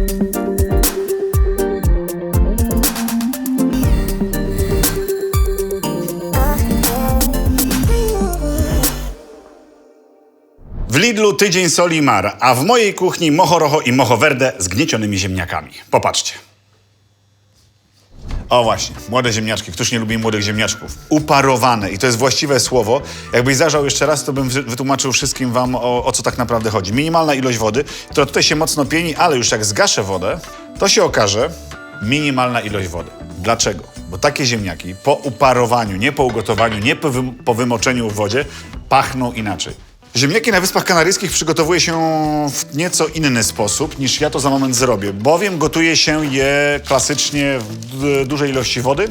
W Lidlu tydzień soli mar, a w mojej kuchni mocho rojo i mocho verde z gniecionymi ziemniakami. Popatrzcie. O właśnie, młode ziemniaczki. Któż nie lubi młodych ziemniaczków? Uparowane i to jest właściwe słowo. Jakbyś zajrzał jeszcze raz, to bym wy- wytłumaczył wszystkim wam o, o co tak naprawdę chodzi. Minimalna ilość wody, która tutaj się mocno pieni, ale już jak zgaszę wodę, to się okaże minimalna ilość wody. Dlaczego? Bo takie ziemniaki po uparowaniu, nie po ugotowaniu, nie po, po wymoczeniu w wodzie, pachną inaczej. Ziemniaki na Wyspach Kanaryjskich przygotowuje się w nieco inny sposób niż ja to za moment zrobię, bowiem gotuje się je klasycznie w du- dużej ilości wody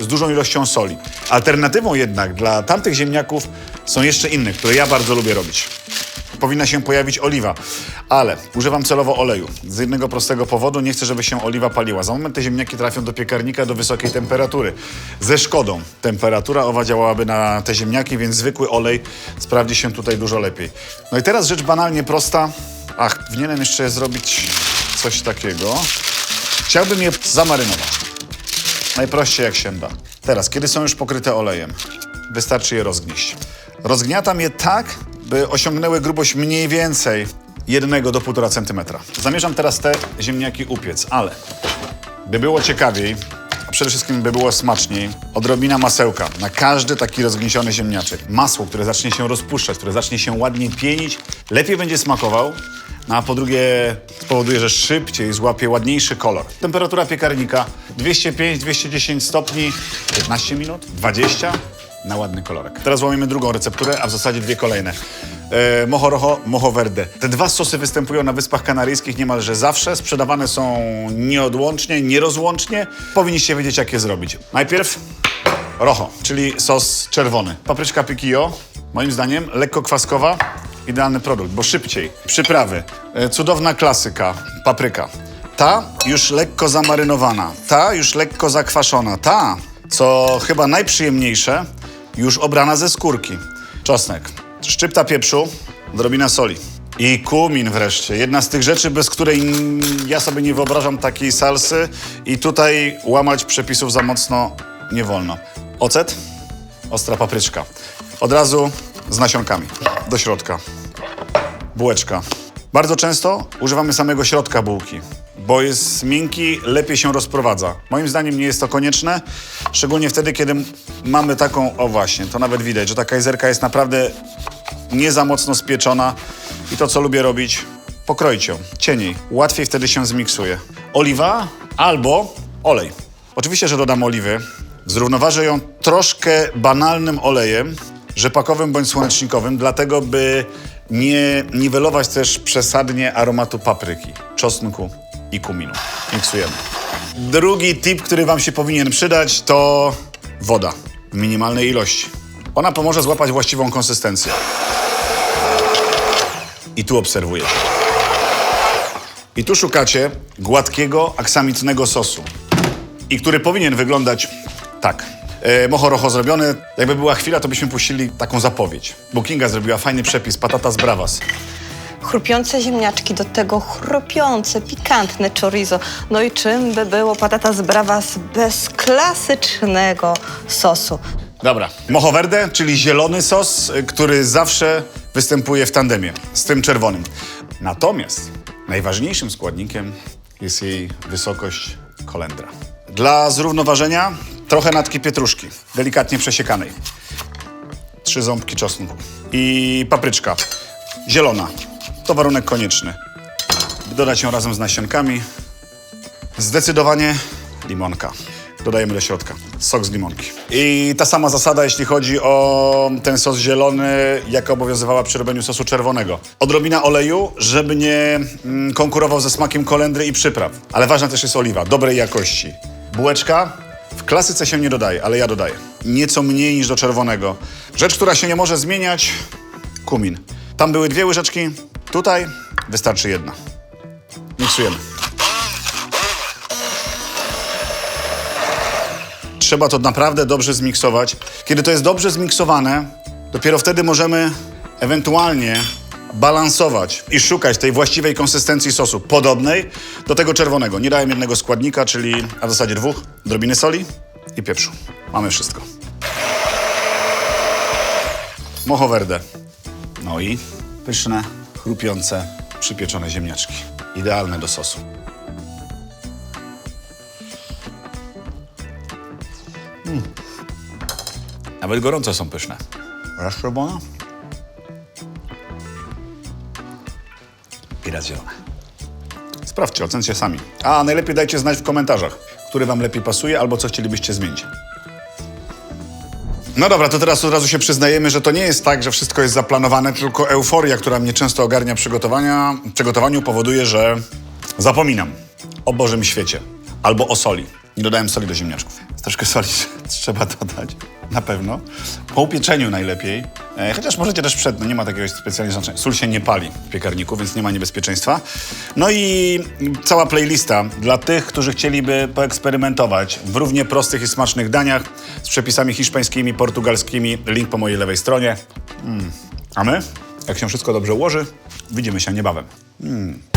z dużą ilością soli. Alternatywą jednak dla tamtych ziemniaków są jeszcze inne, które ja bardzo lubię robić. Powinna się pojawić oliwa, ale używam celowo oleju. Z jednego prostego powodu nie chcę, żeby się oliwa paliła. Za moment te ziemniaki trafią do piekarnika do wysokiej temperatury. Ze szkodą temperatura owa działałaby na te ziemniaki, więc zwykły olej sprawdzi się tutaj dużo lepiej. No i teraz rzecz banalnie prosta. Ach, powinienem jeszcze zrobić coś takiego. Chciałbym je zamarynować. Najprościej jak się da. Teraz, kiedy są już pokryte olejem, wystarczy je rozgnieść. Rozgniatam je tak, by osiągnęły grubość mniej więcej 1 do 1,5 cm. Zamierzam teraz te ziemniaki upiec, ale by było ciekawiej, a przede wszystkim by było smaczniej, odrobina masełka na każdy taki rozgniesiony ziemniaczek. Masło, które zacznie się rozpuszczać, które zacznie się ładnie pienić, lepiej będzie smakował, no a po drugie spowoduje, że szybciej złapie ładniejszy kolor. Temperatura piekarnika 205-210 stopni, 15 minut, 20 na ładny kolorek. Teraz łamiemy drugą recepturę, a w zasadzie dwie kolejne. E, mojo rojo, mojo verde. Te dwa sosy występują na Wyspach Kanaryjskich niemalże zawsze. Sprzedawane są nieodłącznie, nierozłącznie. Powinniście wiedzieć, jak je zrobić. Najpierw rojo, czyli sos czerwony. Papryczka piquillo, moim zdaniem lekko kwaskowa. Idealny produkt, bo szybciej. Przyprawy. E, cudowna klasyka. Papryka. Ta już lekko zamarynowana. Ta już lekko zakwaszona. Ta, co chyba najprzyjemniejsze, już obrana ze skórki. Czosnek. Szczypta pieprzu, odrobina soli. I kumin wreszcie. Jedna z tych rzeczy, bez której ja sobie nie wyobrażam takiej salsy i tutaj łamać przepisów za mocno nie wolno. Ocet, ostra papryczka. Od razu z nasionkami do środka. Bułeczka. Bardzo często używamy samego środka bułki, bo jest miękki, lepiej się rozprowadza. Moim zdaniem nie jest to konieczne, szczególnie wtedy, kiedy mamy taką, o właśnie, to nawet widać, że ta kajzerka jest naprawdę nie za mocno spieczona i to, co lubię robić, pokroić ją cieniej. Łatwiej wtedy się zmiksuje. Oliwa albo olej. Oczywiście, że dodam oliwy. Zrównoważę ją troszkę banalnym olejem, rzepakowym bądź słonecznikowym, dlatego by nie niwelować też przesadnie aromatu papryki, czosnku i kuminu. Miksujemy. Drugi tip, który Wam się powinien przydać, to woda w minimalnej ilości. Ona pomoże złapać właściwą konsystencję. I tu obserwujecie. I tu szukacie gładkiego, aksamitnego sosu. I który powinien wyglądać tak. E, mocho rojo zrobione. Jakby była chwila, to byśmy puścili taką zapowiedź. Bookinga zrobiła fajny przepis, patatas bravas. Chrupiące ziemniaczki, do tego chrupiące, pikantne chorizo. No i czym by było patatas bravas bez klasycznego sosu? Dobra. Mojo verde, czyli zielony sos, który zawsze występuje w tandemie z tym czerwonym. Natomiast najważniejszym składnikiem jest jej wysokość kolendra. Dla zrównoważenia trochę natki pietruszki, delikatnie przesiekanej. Trzy ząbki czosnku i papryczka zielona. To warunek konieczny. Dodać ją razem z nasionkami. Zdecydowanie limonka. Dodajemy do środka sok z limonki. I ta sama zasada, jeśli chodzi o ten sos zielony, jaka obowiązywała przy robieniu sosu czerwonego. Odrobina oleju, żeby nie mm, konkurował ze smakiem kolendry i przypraw. Ale ważna też jest oliwa, dobrej jakości. Bułeczka w klasyce się nie dodaje, ale ja dodaję. Nieco mniej niż do czerwonego. Rzecz, która się nie może zmieniać, kumin. Tam były dwie łyżeczki, tutaj wystarczy jedna. Miksujemy. Trzeba to naprawdę dobrze zmiksować. Kiedy to jest dobrze zmiksowane, dopiero wtedy możemy ewentualnie balansować i szukać tej właściwej konsystencji sosu, podobnej do tego czerwonego. Nie dałem jednego składnika, czyli, a w zasadzie dwóch, drobiny soli i pieprzu. Mamy wszystko. Mocho verde. No i pyszne, chrupiące, przypieczone ziemniaczki. Idealne do sosu. Mm. Nawet gorące są pyszne. Raz czerwona i raz zielone. Sprawdźcie, ocencie sami. A najlepiej dajcie znać w komentarzach, który wam lepiej pasuje albo co chcielibyście zmienić. No dobra, to teraz od razu się przyznajemy, że to nie jest tak, że wszystko jest zaplanowane, tylko euforia, która mnie często ogarnia przygotowania, przygotowaniu powoduje, że zapominam o Bożym świecie albo o soli. Nie dodałem soli do ziemniaczków. Troszkę soli trzeba dodać, na pewno. Po upieczeniu najlepiej, e, chociaż możecie też przed, no nie ma takiego specjalnie znaczenia. Sól się nie pali w piekarniku, więc nie ma niebezpieczeństwa. No i cała playlista dla tych, którzy chcieliby poeksperymentować w równie prostych i smacznych daniach z przepisami hiszpańskimi, portugalskimi. Link po mojej lewej stronie. Mm. A my, jak się wszystko dobrze ułoży, widzimy się niebawem. Mm.